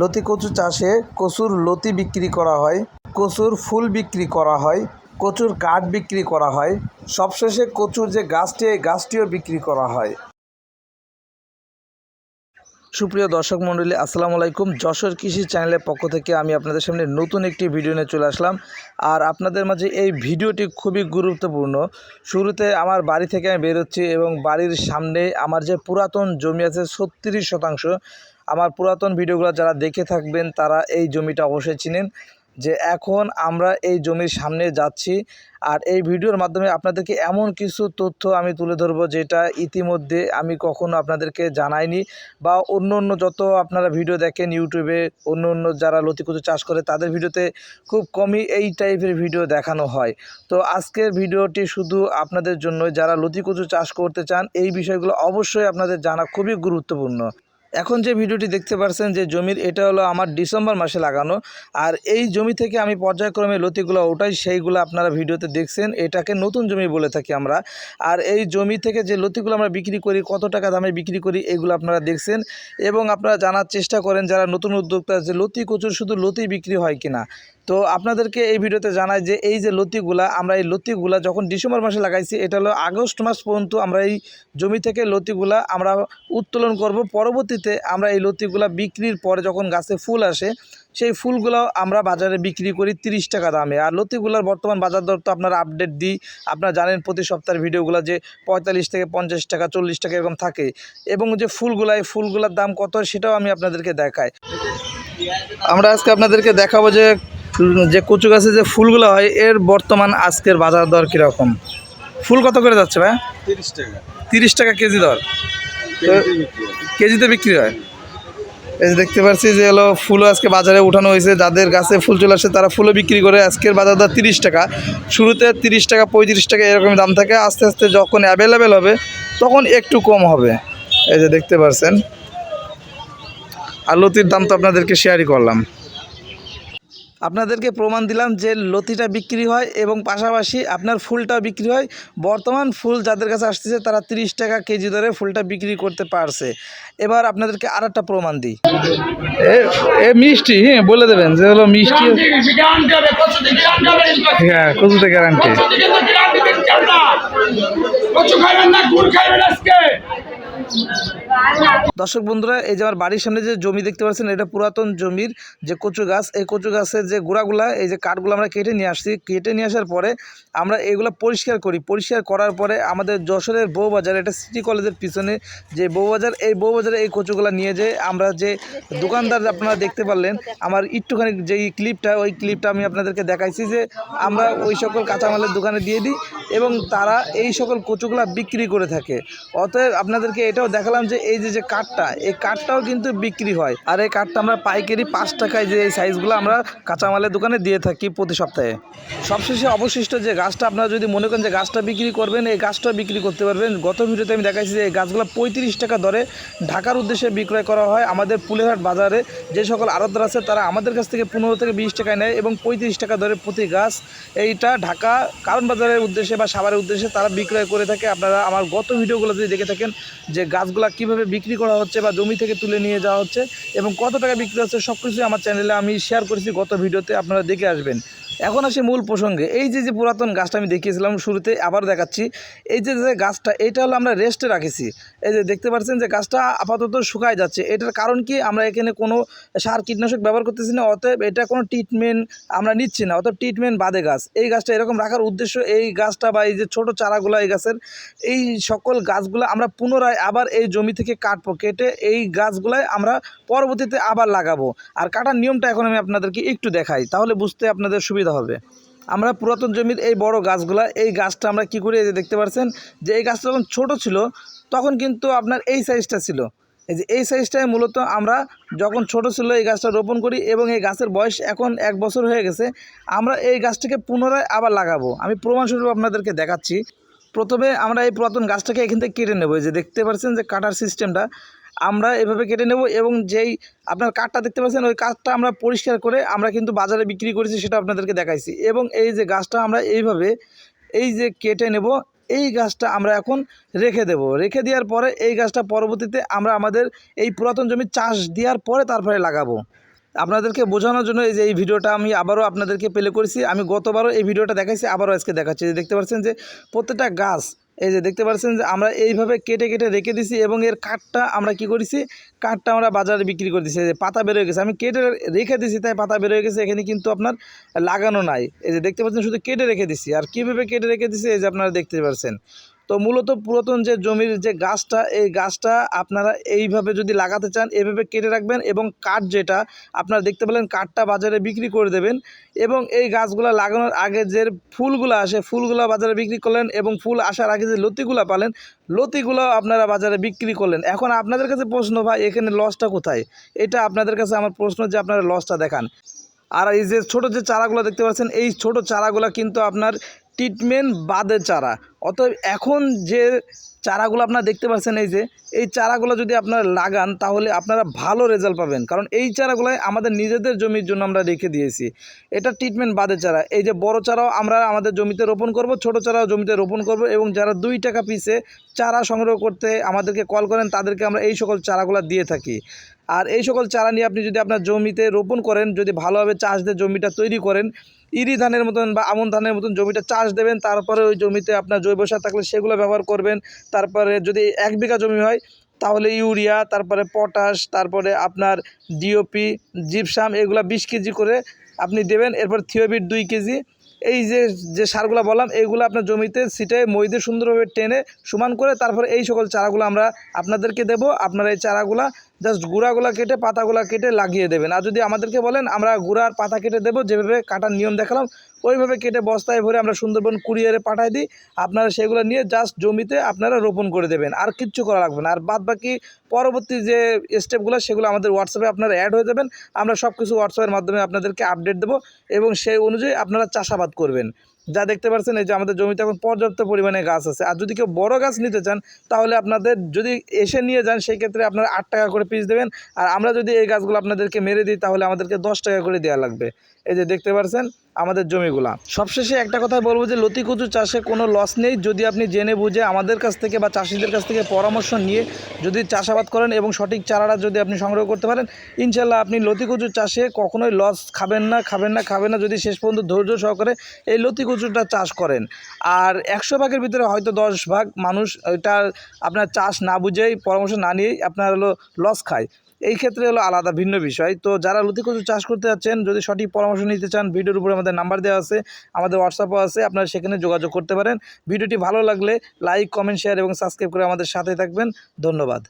লতি কচু চাষে কচুর লতি বিক্রি করা হয়, কচুর ফুল বিক্রি করা হয়, কচুর কাঠ বিক্রি করা হয়, সবশেষে কচুর যে গাছটি, এই গাছটিও বিক্রি করা হয়। সুপ্রিয় দর্শক মণ্ডলী, আসসালামু আলাইকুম। যশোর কৃষি চ্যানেলের পক্ষ থেকে আমি আপনাদের সামনে নতুন একটি ভিডিও নিয়ে চলে আসলাম। আর আপনাদের মাঝে এই ভিডিওটি খুবই গুরুত্বপূর্ণ। শুরুতে আমার বাড়ি থেকে আমি বেরোচ্ছি এবং বাড়ির সামনে আমার যে পুরাতন জমি আছে, ছত্রিশ শতাংশ আমার পুরাতন ভিডিওগুলো যারা দেখে থাকবেন, তারা এই জমিটা অবশ্যই চিনেন যে এখন আমরা এই জমির সামনে যাচ্ছি। আর এই ভিডিওর মাধ্যমে আপনাদেরকে এমন কিছু তথ্য আমি তুলে ধরবো যেটা ইতিমধ্যে আমি কখনো আপনাদেরকে জানাইনি বা অন্য অন্য যত আপনারা ভিডিও দেখেন ইউটিউবে, অন্য অন্য যারা লতিকুচু চাষ করে, তাদের ভিডিওতে খুব কমই এই টাইপের ভিডিও দেখানো হয়। তো আজকের ভিডিওটি শুধু আপনাদের জন্য যারা লতিকুচু চাষ করতে চান, এই বিষয়গুলো অবশ্যই আপনাদের জানা খুবই গুরুত্বপূর্ণ। এখন যে ভিডিওটি দেখতে পাচ্ছেন যে জমির, এটা হলো আমার ডিসেম্বর মাসে লাগানো। আর এই জমি থেকে আমি পর্যায়ক্রমে লতিগুলো ওঠাই, সেইগুলো আপনারা ভিডিওতে দেখছেন। এটাকে নতুন জমি বলে থাকি আমরা। আর এই জমি থেকে যে লতিগুলো আমরা বিক্রি করি, কত টাকা দামে বিক্রি করি, এগুলো আপনারা দেখছেন। এবং আপনারা জানার চেষ্টা করেন, যারা নতুন উদ্যোক্তা, যে লতি কচুর শুধু লতি বিক্রি হয় কিনা। তো আপনাদেরকে এই ভিডিওতে জানাই যে এই যে লতিগুলা, আমরা এই লতিগুলা যখন ডিসেম্বর মাসে লাগাইছি, এটা হলো আগস্ট মাস পর্যন্ত আমরা এই জমি থেকে লতিগুলা আমরা উত্তোলন করব। পরবর্তীতে আমরা এই লতিগুলা বিক্রির পরে যখন গাছে ফুল আসে, সেই ফুলগুলো আমরা বাজারে বিক্রি করি তিরিশ টাকা দামে। আর লতিগুলার বর্তমান বাজার দর তো আপনারা আপডেট দিই। আপনারা জানেন প্রতি সপ্তাহের ভিডিওগুলো যে পঁয়তাল্লিশ থেকে পঞ্চাশ টাকা, চল্লিশ টাকা এরকম থাকে। এবং যে ফুলগুলা, এই ফুলগুলোর দাম কত সেটাও আমি আপনাদেরকে দেখাই। আমরা আজকে আপনাদেরকে দেখাবো যে যে কচু গাছে যে ফুলগুলো হয় এর বর্তমান আজকের বাজার দর কীরকম? ফুল কত করে যাচ্ছে ভাই? তিরিশ টাকা। তিরিশ টাকা কেজি দর। কেজিতে বিক্রি হয়। এই যে দেখতে পাচ্ছি যে হলো ফুলও আজকে বাজারে উঠানো হয়েছে। যাদের গাছে ফুল চলে আসে তারা ফুলও বিক্রি করে আজকের বাজার দর তিরিশ টাকা। শুরুতে তিরিশ টাকা পঁয়ত্রিশ টাকা এরকম দাম থাকে। আস্তে আস্তে যখন অ্যাভেলেবেল হবে তখন একটু কম হবে। এই যে দেখতে পাচ্ছেন আর লতির দাম তো আপনাদেরকে শেয়ারই করলাম। আপনাদেরকে প্রমাণ দিলাম যে লতিটা বিক্রি হয় এবং পাশাপাশি আপনার ফুলটা বিক্রি হয়। বর্তমান ফুল যাদের কাছে আসতেছে তারা তিরিশ টাকা কেজি দরে ফুলটা বিক্রি করতে পারছে। এবার আপনাদেরকে আর একটা প্রমাণ দিই। এ মিষ্টি হ্যাঁ বলে দেবেন যে হলো মিষ্টি। হ্যাঁ কচুতে গ্যারান্টি কচু খাইবেন না গুড় খাইবেন আজকে। দর্শক বন্ধুরা, এই যে আমার বাড়ির সামনে যে জমি দেখতে পাচ্ছেন, এটা পুরাতন জমির যে কচু গাছ, এই কচু গাছের যে গোড়াগুলা, এই যে কাঠগুলো আমরা কেটে নিয়ে আসছি। কেটে নিয়ে আসার পরে আমরা এগুলো পরিষ্কার করি। পরিষ্কার করার পরে আমাদের যশোরের বউবাজার, এটা সিটি কলেজের পিছনে যে বউবাজার, এই বউবাজারে এই কচুগুলো নিয়ে যেয়ে আমরা যে দোকানদার আপনারা দেখতে পারলেন, আমার একটুখানি যেই ক্লিপটা, ওই ক্লিপটা আমি আপনাদেরকে দেখাইছি যে আমরা ওই সকল কাঁচামালের দোকানে দিয়ে দিই এবং তারা এই সকল কচুগুলা বিক্রি করে থাকে। অতএব আপনাদেরকে এটাও দেখালাম যে এই যে কাঠটা, এই কাঠটাও কিন্তু বিক্রি হয়। আর এই কাঠটা আমরা পাইকারি পাঁচ টাকায় যে এই সাইজগুলো আমরা কাঁচামালের দোকানে দিয়ে থাকি প্রতি সপ্তাহে। সবশেষে অবশিষ্ট যে গাছটা আপনারা যদি মনে করেন যে গাছটা বিক্রি করবেন, এই গাছটা বিক্রি করতে পারবেন। গত ভিডিওতে আমি দেখাইছি যে এই গাছগুলো পঁয়ত্রিশ টাকা দরে ঢাকার উদ্দেশ্যে বিক্রয় করা হয়। আমাদের পুলেহাট বাজারে যে সকল আড়তদার আছে, তারা আমাদের কাছ থেকে পনেরো থেকে বিশ টাকায় নেয় এবং পঁয়ত্রিশ টাকা দরে প্রতি গাছ এইটা ঢাকা কারণ বাজারের উদ্দেশ্যে বা সাভারের উদ্দেশ্যে তারা বিক্রয় করে থাকে। আপনারা আমার গত ভিডিওগুলো যদি দেখে থাকেন যে গাছগুলা কীভাবে বিক্রি করা হচ্ছে বা জমি থেকে তুলে নিয়ে যাওয়া হচ্ছে এবং কত টাকা বিক্রি হচ্ছে সব কিছুই আমার চ্যানেলে আমি শেয়ার করেছি। গত ভিডিওতে আপনারা দেখে আসবেন। এখন আসে মূল প্রসঙ্গে। এই যে যে পুরাতন গাছটা আমি দেখিয়েছিলাম শুরুতে আবার দেখাচ্ছি। এই যে যে গাছটা, এটা হলো আমরা রেস্টে রাখেছি। এই যে, দেখতে পাচ্ছেন যে গাছটা আপাতত শুকায় যাচ্ছে। এটার কারণ কি? আমরা এখানে কোনো সার কীটনাশক ব্যবহার করতেছি না, অতএব এটা কোনো ট্রিটমেন্ট আমরা নিচ্ছি না, অতএব ট্রিটমেন্ট বাদে গাছ। এই গাছটা এরকম রাখার উদ্দেশ্য এই গাছটা বা এই যে ছোটো চারাগুলো এই গাছের, এই সকল গাছগুলো আমরা পুনরায় আবার এই জমি থেকে কাটবো, কেটে এই গাছগুলাই আমরা পরবর্তীতে আবার লাগাবো। আর কাটার নিয়মটা এখন আমি আপনাদেরকে একটু দেখাই, তাহলে বুঝতে আপনাদের সুবিধা হবে। আমরা পুরাতন জমির এই বড় গাছগুলা, এই গাছটা আমরা কি যে দেখতে পাচ্ছেন যে এই গাছটা যখন ছোটো ছিল, তখন কিন্তু আপনার এই সাইজটা ছিল। এই যে এই সাইজটাই মূলত আমরা যখন ছোট ছিল, এই গাছটা রোপণ করি এবং এই গাছের বয়স এখন এক বছর হয়ে গেছে, আমরা এই গাছটাকে পুনরায় আবার লাগাবো। আমি প্রমাণস্বরূপ আপনাদেরকে দেখাচ্ছি। প্রথমে আমরা এই পুরাতন গাছটাকে এখান থেকে কেটে নেব। যে দেখতে পাচ্ছেন যে কাটার সিস্টেমটা আমরা এভাবে কেটে নেব এবং যেই আপনার কাঠটা দেখতে পাচ্ছেন, ওই কাঠটা আমরা পরিষ্কার করে আমরা কিন্তু বাজারে বিক্রি করেছি সেটা আপনাদেরকে দেখাইছি। এবং এই যে গাছটা আমরা এইভাবে এই যে কেটে নেব, এই গাছটা আমরা এখন রেখে দেব। রেখে দেওয়ার পরে এই গাছটা পরবর্তীতে আমরা আমাদের এই পুরাতন জমি চাষ দেওয়ার পরে তারপরে লাগাবো। আপনাদেরকে বোঝানোর জন্য এই যে এই ভিডিওটা আমি আবারও আপনাদেরকে প্লে করেছি। আমি গতবারও এই ভিডিওটা দেখাইছি, আবারও আজকে দেখাচ্ছি। দেখতে পাচ্ছেন যে প্রত্যেকটা গাছ এই যে দেখতে পাচ্ছেন যে আমরা এইভাবে কেটে কেটে রেখে দিছি এবং এর কাঠটা আমরা কি করেছি? কাঠটা আমরা বাজারে বিক্রি করে দিছি। যে পাতা বেরোয় গেছে। আমি কেটে রেখে দিছি, তাই পাতা বেরোয় গেছে। এখানে কিন্তু আপনার লাগানো নাই। এই যে দেখতে পাচ্ছেন, শুধু কেটে রেখে দিছি। আর কীভাবে কেটে রেখে দিছি? এই যে আপনারা দেখতে পাচ্ছেন। তো মূলত পুরাতন যে জমির যে গাছটা, এই গাছটা আপনারা এইভাবে যদি লাগাতে চান, এভাবে কেটে রাখবেন এবং কাঠ যেটা, আপনারা দেখতে পেলেন কাঠটা বাজারে বিক্রি করে দেবেন এবং এই গাছগুলো লাগানোর আগে যে ফুলগুলো আসে, ফুলগুলো বাজারে বিক্রি করলেন এবং ফুল আসার আগে যে লতিগুলো পালেন, লতিগুলো আপনারা বাজারে বিক্রি করলেন। এখন আপনাদের কাছে প্রশ্ন, ভাই, এখানে লসটা কোথায়? এটা আপনাদের কাছে আমার প্রশ্ন যে আপনারা লসটা দেখান। আর এই যে ছোটো যে চারাগুলো দেখতে পাচ্ছেন, এই ছোট চারাগুলো কিন্তু আপনার ট্রিটমেন্ট বাদে চারা। অতএব এখন যে চারাগুলো আপনারা দেখতে পাচ্ছেন এই যে, এই চারাগুলো যদি আপনারা লাগান, তাহলে আপনারা ভালো রেজাল্ট পাবেন। কারণ এই চারাগুলোই আমাদের নিজেদের জমির জন্য আমরা রেখে দিয়েছি। এটা ট্রিটমেন্ট বাদে চারা। এই যে বড় চারাও আমরা আমাদের জমিতে রোপণ করব, ছোট চারাও জমিতে রোপণ করব এবং যারা দুই টাকা পিসে চারা সংগ্রহ করতে আমাদেরকে কল করেন, তাদেরকে আমরা এই সকল চারাগুলো দিয়ে থাকি। আর এই সকল চারা নিয়ে আপনি যদি আপনার জমিতে রোপণ করেন, যদি ভালোভাবে চাষ দিয়ে জমিটা তৈরি করেন, ইরি ধানের মতন বা আমন ধানের মতন জমিটা চাষ দেবেন, তারপরে ওই জমিতে আপনার জৈব সার থাকলে সেগুলো ব্যবহার করবেন, তারপরে যদি এক বিঘা জমি হয়, তাহলে ইউরিয়া, তারপরে পটাশ, তারপরে আপনার ডিওপি জিপসাম এগুলো বিশ কেজি করে আপনি দেবেন, এরপর থিওবিট দুই কেজি এই যে যে সারগুলো বললাম, এইগুলো আপনার জমিতে সিটে মই সুন্দরভাবে টেনে সমান করে তারপরে এই সকল চারাগুলো আমরা আপনাদেরকে দেব। আপনারা এই চারাগুলো জাস্ট গুঁড়াগুলো কেটে, পাতাগুলো কেটে লাগিয়ে দেবেন। আর যদি আমাদেরকে বলেন, আমরা গুঁড়ার পাতা কেটে দেবো। যেভাবে কাটার নিয়ম দেখালাম ওইভাবে কেটে বস্তায় ভরে আমরা সুন্দরবন কুরিয়ারে পাঠাই দিই। আপনারা সেগুলো নিয়ে জাস্ট জমিতে আপনারা রোপণ করে দেবেন। আর কিচ্ছু করা লাগবে না। আর বাদ বাকি পরবর্তী যে স্টেপগুলো সেগুলো আমাদের হোয়াটসঅ্যাপে আপনারা অ্যাড হয়ে যাবেন। আমরা সব কিছু হোয়াটসঅ্যাপের মাধ্যমে আপনাদেরকে আপডেট দেবো এবং সেই অনুযায়ী আপনারা চাষাবাদ করবেন। যা দেখতে পাচ্ছেন, এই যে আমাদের জমিতে এখন পর্যাপ্ত পরিমাণে গাছ আছে। আর যদি কেউ বড় গাছ নিতে চান, তাহলে আপনাদের যদি এসে নিয়ে যান, সেই ক্ষেত্রে আপনারা আট টাকা করে পিস দেবেন। আর আমরা যদি এই গাছগুলো আপনাদেরকে মেরে দিই, তাহলে আমাদেরকে দশ টাকা করে দেওয়া লাগবে। এই যে দেখতে পাচ্ছেন আমাদের জমিগুলা। সবশেষে একটা কথাই বলব যে লতি কচু চাষে কোনো লস নেই। যদি আপনি জেনে বুঝে আমাদের কাছ থেকে বা চাষিদের কাছ থেকে পরামর্শ নিয়ে যদি চাষাবাদ করেন এবং সঠিক চারাটা যদি আপনি সংগ্রহ করতে পারেন, ইনশাল্লাহ আপনি লতি কচু চাষে কখনোই লস খাবেন না খাবেন না খাবেন না যদি শেষ পর্যন্ত ধৈর্য সহকারে এই লতি কচুটা চাষ করেন। আর একশো ভাগের ভিতরে হয়তো দশ ভাগ মানুষ এটা আপনার চাষ না বুঝেই, পরামর্শ না নিয়েই আপনার হলো লস খায়। এই ক্ষেত্রে হলো আলাদা, ভিন্ন বিষয়। তো যারা লতি কচু চাষ করতে যাচ্ছেন, যদি সঠিক পরামর্শ নিতে চান, ভিডিওর উপরে আমাদের নাম্বার দেওয়া আছে, আমাদের হোয়াটসঅ্যাপও আছে, আপনারা সেখানে যোগাযোগ করতে পারেন। ভিডিওটি ভালো লাগলে লাইক কমেন্ট শেয়ার এবং সাবস্ক্রাইব করে আমাদের সাথে থাকবেন। ধন্যবাদ।